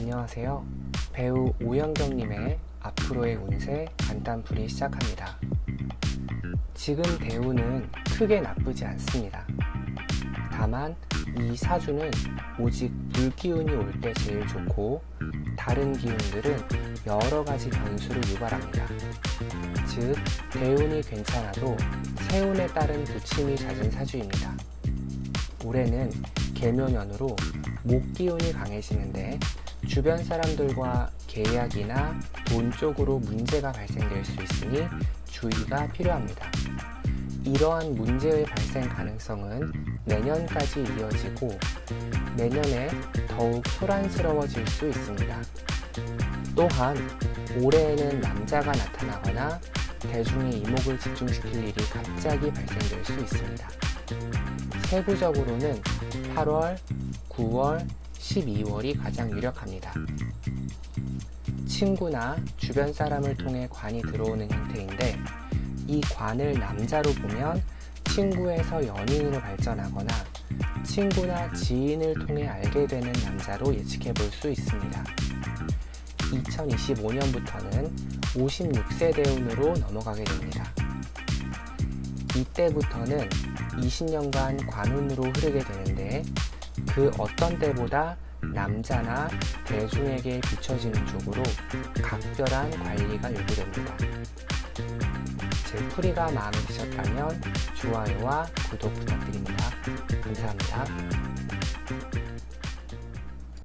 안녕하세요. 배우 오영경님의 앞으로의 운세 간단풀이 시작합니다. 지금 대우는 크게 나쁘지 않습니다. 다만 이 사주는 오직 물기운이 올 때 제일 좋고 다른 기운들은 여러 가지 변수를 유발합니다. 즉, 대운이 괜찮아도 세운에 따른 부침이 잦은 사주입니다. 올해는 개묘년으로 목 기운이 강해지는데 주변 사람들과 계약이나 돈 쪽으로 문제가 발생될 수 있으니 주의가 필요합니다. 이러한 문제의 발생 가능성은 내년까지 이어지고 내년에 더욱 소란스러워질 수 있습니다. 또한 올해에는 남자가 나타나거나 대중의 이목을 집중시킬 일이 갑자기 발생될 수 있습니다. 세부적으로는 8월, 9월, 12월이 가장 유력합니다. 친구나 주변 사람을 통해 관이 들어오는 형태인데 이 관을 남자로 보면 친구에서 연인으로 발전하거나 친구나 지인을 통해 알게 되는 남자로 예측해 볼 수 있습니다. 2025년부터는 56세 대운으로 넘어가게 됩니다. 이때부터는 20년간 관운으로 흐르게 되는데 그 어떤 때보다 남자나 대중에게 비춰지는 쪽으로 각별한 관리가 요구됩니다. 제 풀이가 마음에 드셨다면 좋아요와 구독 부탁드립니다. 감사합니다.